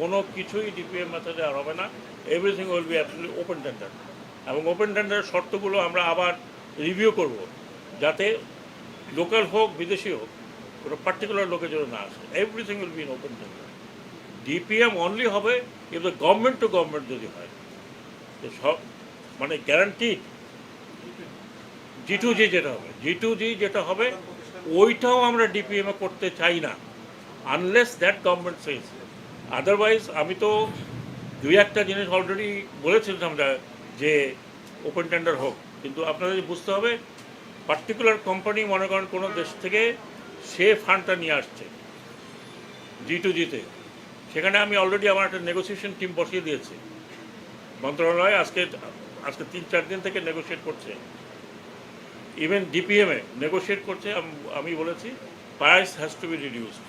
কোনো কিছুই ডিপিএম মেথডে আর হবে না। Everything will be absolutely open tender এবং ওপেন টেন্ডারের শর্তগুলো আমরা আবার রিভিউ করব, যাতে লোকাল হোক, বিদেশি হোক, কোনো পার্টিকুলার লোকের জন্য না আসে। Everything will be in open tender DPM only হবে কিন্তু গভর্নমেন্ট টু গভর্নমেন্ট যদি হয়। সব মানে গ্যারান্টি জি টু জি যেটা হবে জি টু জি যেটা হবে, ওইটাও আমরা ডিপিএমে করতে চাই না unless that government says otherwise আমি তো দুই একটা জিনিস অলরেডি বলেছিলাম আমরা যে ওপেন টেন্ডার হোক। কিন্তু আপনাদের বুঝতে হবে পার্টিকুলার কোম্পানি মনে করেন কোনো দেশ থেকে সে ফান্ডটা নিয়ে আসছে জি টু জিতে সেখানে আমি অলরেডি আমার একটা নেগোসিয়েশন টিম বসিয়ে দিয়েছি। মন্ত্রণালয় আজকে আজকে তিন চার দিন থেকে নেগোশিয়েট করছে। ইভেন ডিপিএমে নেগোশিয়েট করছে, আমি বলেছি price has to be reduced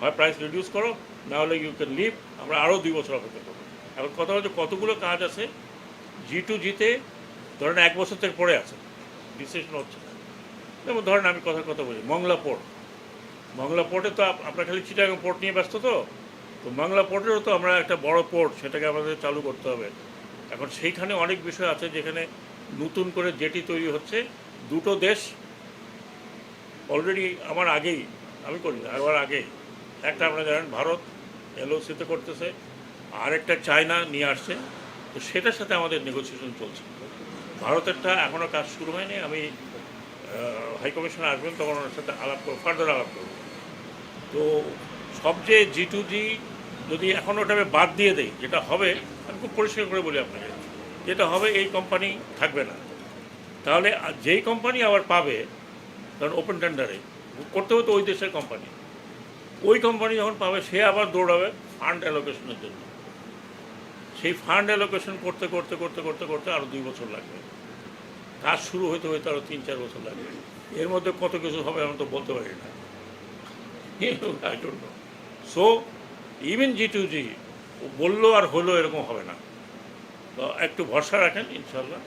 হয় প্রাইস রিডিউস করো না হলে ইউ ক্যান লিভ আমরা আরও দুই বছর অপেক্ষা করব। এখন কথা হচ্ছে কতগুলো কাজ আছে জি টু জিতে ধরেন এক বছর থেকে আছে ডিসিশন হচ্ছে না। যেমন ধরেন আমি কথার কথা বলি, মংলা পোর্ট মংলা পোর্টে তো আপ- আপনার খালি চিটাগাং পোর্ট নিয়ে ব্যস্ত তো তো বাংলা পোর্টেরও তো আমরা একটা বড় পোর্ট সেটাকে আমাদের চালু করতে হবে। এখন সেইখানে অনেক বিষয় আছে যেখানে নতুন করে জেটি তৈরি হচ্ছে, দুটো দেশ অলরেডি আমার আগেই, আমি করি আমার আগেই। একটা আপনারা জানেন, ভারত এলওসিতে করতেছে আর একটা চায়না নিয়ে আসছে, তো সেটার সাথে আমাদের নেগোসিয়েশন চলছে। ভারতেরটা এখনও কাজ শুরু হয়নি, আমি হাই কমিশনে আসবেন, তখন ওনার সাথে আলাপ করব ফার্দার আলাপ করব। তো সবচেয়ে জি টু জি যদি এখন ওটা আমি বাদ দিয়ে দেই, যেটা হবে, আমি খুব পরিষ্কার করে বলি আপনাকে, যেটা হবে এই কোম্পানি থাকবে না। তাহলে যেই কোম্পানি আবার পাবে কারণ ওপেন টেন্ডারে করতে হতো ওই দেশের কোম্পানি ওই কোম্পানি যখন পাবে, সে আবার দৌড়াবে ফান্ড অ্যালোকেশনের জন্য। সেই ফান্ড অ্যালোকেশন করতে করতে করতে করতে করতে আরও দুই বছর লাগবে। কাজ শুরু হইতে হইতে আরও তিন, চার বছর লাগবে। এর মধ্যে কত কিছু হবে আমি তো বলতে পারি না। I so even G to G বলল আর হলো এরকম হবে না। একটু ভরসা রাখেন ইনশাল্লাহ